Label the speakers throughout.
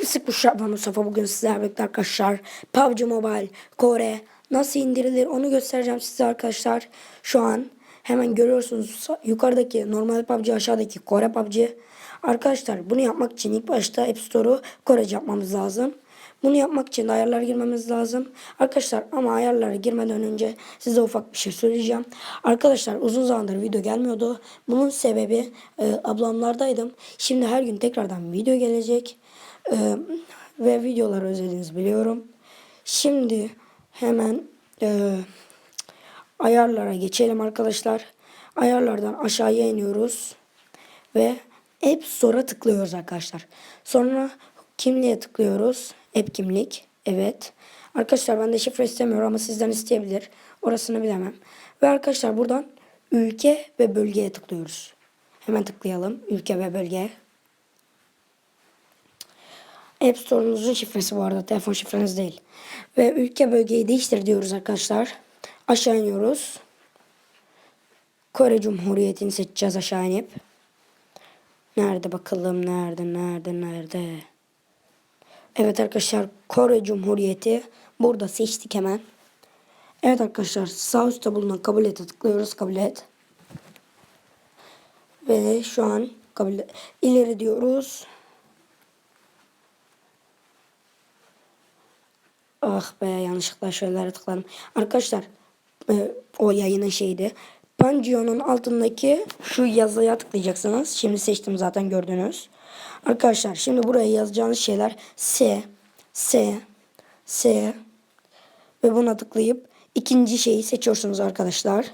Speaker 1: Hepsi Kuşlar Mustafa bugün sizlerle birlikte arkadaşlar. PUBG Mobile, Kore nasıl indirilir onu göstereceğim size arkadaşlar. Şu an hemen görüyorsunuz yukarıdaki normal PUBG aşağıdaki Kore PUBG. Arkadaşlar bunu yapmak için ilk başta App Store'u Korece yapmamız lazım. Bunu yapmak için de ayarlara girmemiz lazım. Arkadaşlar ama ayarlara girmeden önce size ufak bir şey söyleyeceğim. Arkadaşlar uzun zamandır video gelmiyordu. Bunun sebebi e, ablamlardaydım. Şimdi her gün tekrardan video gelecek. E, ve videoları özlediğinizi biliyorum. Şimdi hemen e, ayarlara geçelim arkadaşlar. Ayarlardan aşağıya iniyoruz. Ve App Store'a tıklıyoruz arkadaşlar. Sonra kimliğe tıklıyoruz. App kimlik. Evet. Arkadaşlar ben de şifre istemiyorum ama sizden isteyebilir. Orasını bilemem. Ve arkadaşlar buradan ülke ve bölgeye tıklıyoruz. Hemen tıklayalım. Ülke ve bölge. App Store'unuzun şifresi bu arada. Telefon şifreniz değil. Ve ülke bölgeyi değiştir diyoruz arkadaşlar. Aşağı iniyoruz. Kore Cumhuriyeti'ni seçeceğiz aşağı inip. Nerede bakalım? Nerede? Nerede? Nerede? Evet arkadaşlar Kore Cumhuriyeti. Burada seçtik hemen. Evet arkadaşlar sağ üstte bulunan kabul ete tıklıyoruz. Kabul et. Ve şu an kabul ileri diyoruz. Ah be yanlışlıkla şöyle tıkladım. Arkadaşlar e, o yayının şeydi. Pangio'nun altındaki şu yazıya tıklayacaksınız. Şimdi seçtim zaten gördünüz. Arkadaşlar şimdi buraya yazacağınız şeyler S, S, S ve buna tıklayıp ikinci şeyi seçiyorsunuz arkadaşlar.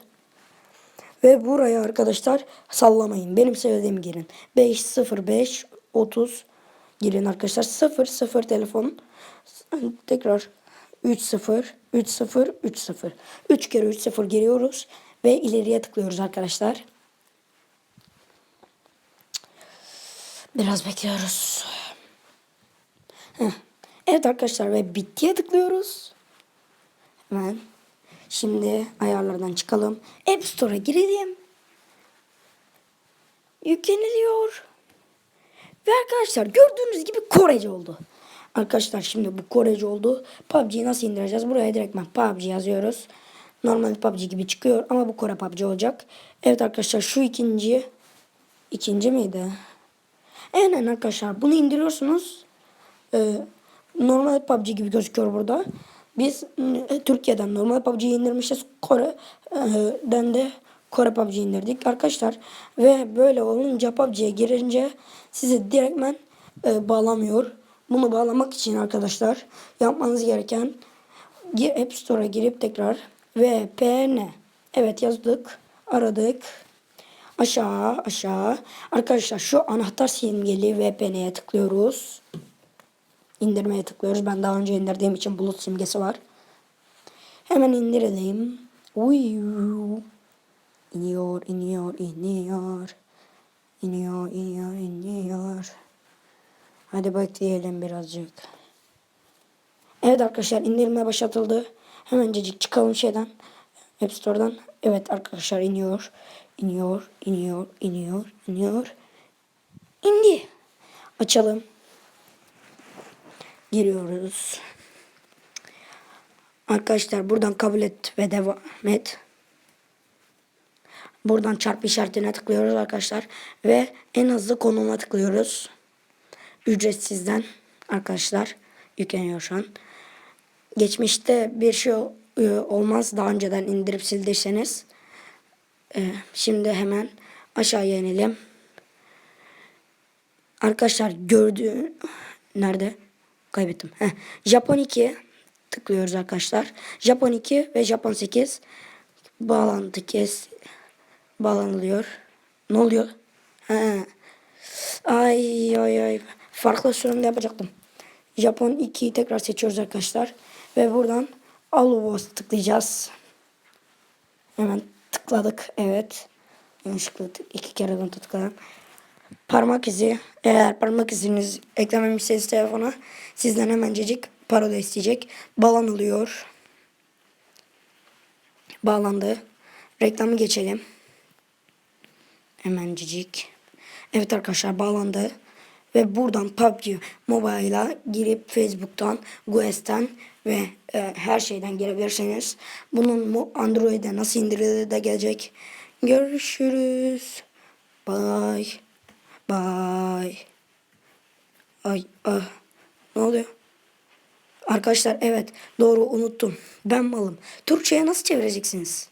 Speaker 1: Ve buraya arkadaşlar sallamayın. Benim söylediğim girin. 505 30 girin arkadaşlar. 0 0 telefon. Tekrar 3 0 3 0 3 0. 3 kere 3 0 giriyoruz ve ileriye tıklıyoruz arkadaşlar. Biraz bekliyoruz. Evet arkadaşlar ve bittiye tıklıyoruz. Hemen. Şimdi ayarlardan çıkalım. App Store'a girelim. Yükleniliyor. Ve arkadaşlar gördüğünüz gibi Korece oldu. Arkadaşlar şimdi bu Korece oldu. PUBG'yi nasıl indireceğiz? Buraya direkt PUBG yazıyoruz. Normal PUBG gibi çıkıyor ama bu Kore PUBG olacak. Evet arkadaşlar şu ikinci ikinci miydi? Aynen arkadaşlar bunu indiriyorsunuz. Ee, normal PUBG gibi gözüküyor burada. Biz e, Türkiye'den normal PUBG'yi indirmişiz. Kore'den de Kore PUBG indirdik arkadaşlar. Ve böyle olunca PUBG'ye girince sizi direktmen e, bağlamıyor. Bunu bağlamak için arkadaşlar yapmanız gereken App Store'a girip tekrar VPN evet yazdık aradık. Aşağı aşağı. Arkadaşlar şu anahtar simgeli VPN'ye tıklıyoruz. İndirmeye tıklıyoruz. Ben daha önce indirdiğim için bulut simgesi var. Hemen indirelim. Uy. iniyor iniyor iniyor. İniyor iniyor iniyor hadi bekleyelim birazcık Evet arkadaşlar indirme başlatıldı. Hemencecik çıkalım şeyden. App Store'dan. Evet arkadaşlar iniyor. İniyor, iniyor, iniyor, iniyor. İndi. Açalım. Giriyoruz. Arkadaşlar buradan kabul et ve devam et. Buradan çarpı işaretine tıklıyoruz arkadaşlar. Ve en hızlı konuma tıklıyoruz. Ücretsizden arkadaşlar yükleniyor şu an. Geçmişte bir şey e, olmaz daha önceden indirip sildirseniz. E, şimdi hemen aşağıya inelim. Arkadaşlar gördüğü nerede? Kaybettim. Heh. Japon 2 tıklıyoruz arkadaşlar. Japon 2 ve Japon 8 bağlantı kes bağlanılıyor. Ne oluyor? He. Ay ay ay. Farklı sürümde yapacaktım. Japon 2'yi tekrar seçiyoruz arkadaşlar. Ve buradan Alubos tıklayacağız. Hemen tıkladık. Evet. Yanlışlıkla iki kere tıkladım. Parmak izi. Eğer parmak iziniz eklememişseniz telefona sizden hemencecik parola isteyecek. Bağlanılıyor. Bağlandı. Reklamı geçelim. Hemencecik. Evet arkadaşlar bağlandı. Ve buradan PUBG Mobile'a girip Facebook'tan, Guest'ten ve e, her şeyden girebilirsiniz. Bunun mu Android'e nasıl indirilir de gelecek. Görüşürüz. Bye. Bye. Ay ah. Ne oluyor? Arkadaşlar evet doğru unuttum. Ben malım. Türkçe'ye nasıl çevireceksiniz?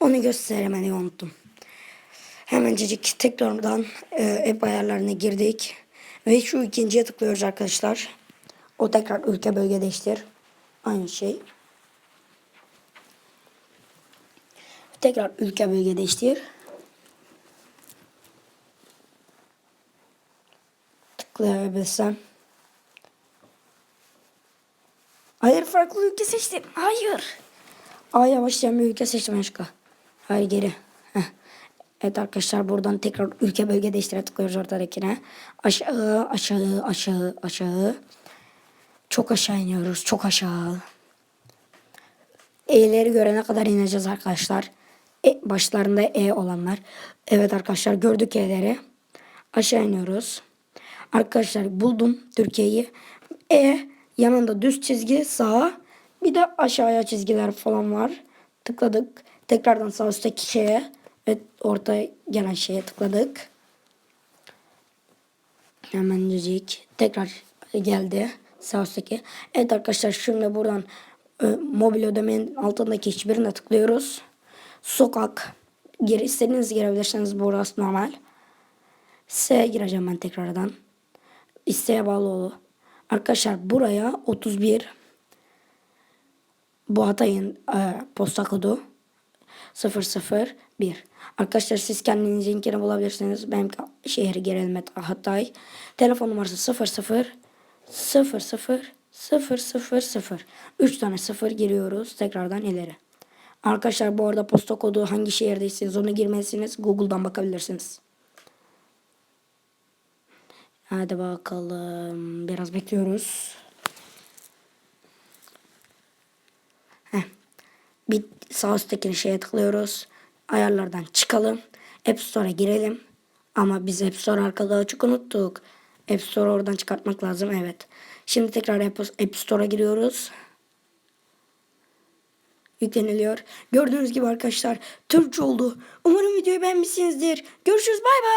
Speaker 1: Onu gösteremeyi unuttum. Hemencecik tekrardan e, app ayarlarına girdik. Ve şu ikinciye tıklıyoruz arkadaşlar. O tekrar ülke bölge değiştir. Aynı şey. Tekrar ülke bölge değiştir. Tıklayabilsem. Hayır farklı ülke seçtim. Hayır. A'ya başlayan bir ülke seçtim aşkı. Hayır geri. Evet arkadaşlar buradan tekrar ülke bölge değiştire tıklıyoruz ortadakine. Aşağı aşağı aşağı aşağı. Çok aşağı iniyoruz. Çok aşağı. E'leri görene kadar ineceğiz arkadaşlar. E, başlarında E olanlar. Evet arkadaşlar gördük E'leri. Aşağı iniyoruz. Arkadaşlar buldum Türkiye'yi. E yanında düz çizgi sağa bir de aşağıya çizgiler falan var. Tıkladık. Tekrardan sağ üstteki şeye ve orta gelen şeye tıkladık. Hemen düzük. Tekrar geldi sağ üstteki. Evet arkadaşlar şimdi buradan e, mobil ödemenin altındaki hiçbirine tıklıyoruz. Sokak. Gir, istediğiniz girebilirsiniz. Burası normal. S'ye gireceğim ben tekrardan. İsteğe bağlı olu. Arkadaşlar buraya 31 bu Hatay'ın e, posta kodu 001. Arkadaşlar siz kendinizinkini bulabilirsiniz. Benim şehir genel Hatay. Telefon numarası 00 00 000 0. 3 tane 0 giriyoruz. Tekrardan ileri. Arkadaşlar bu arada posta kodu hangi şehirdeyseniz onu girmelisiniz. Google'dan bakabilirsiniz. Hadi bakalım. Biraz bekliyoruz. Heh. Bir sağ üstteki şeye tıklıyoruz. Ayarlardan çıkalım. App Store'a girelim. Ama biz App Store arkada açık unuttuk. App Store oradan çıkartmak lazım. Evet. Şimdi tekrar App Store'a giriyoruz. Yükleniliyor. Gördüğünüz gibi arkadaşlar Türkçe oldu. Umarım videoyu beğenmişsinizdir. Görüşürüz. Bay bay.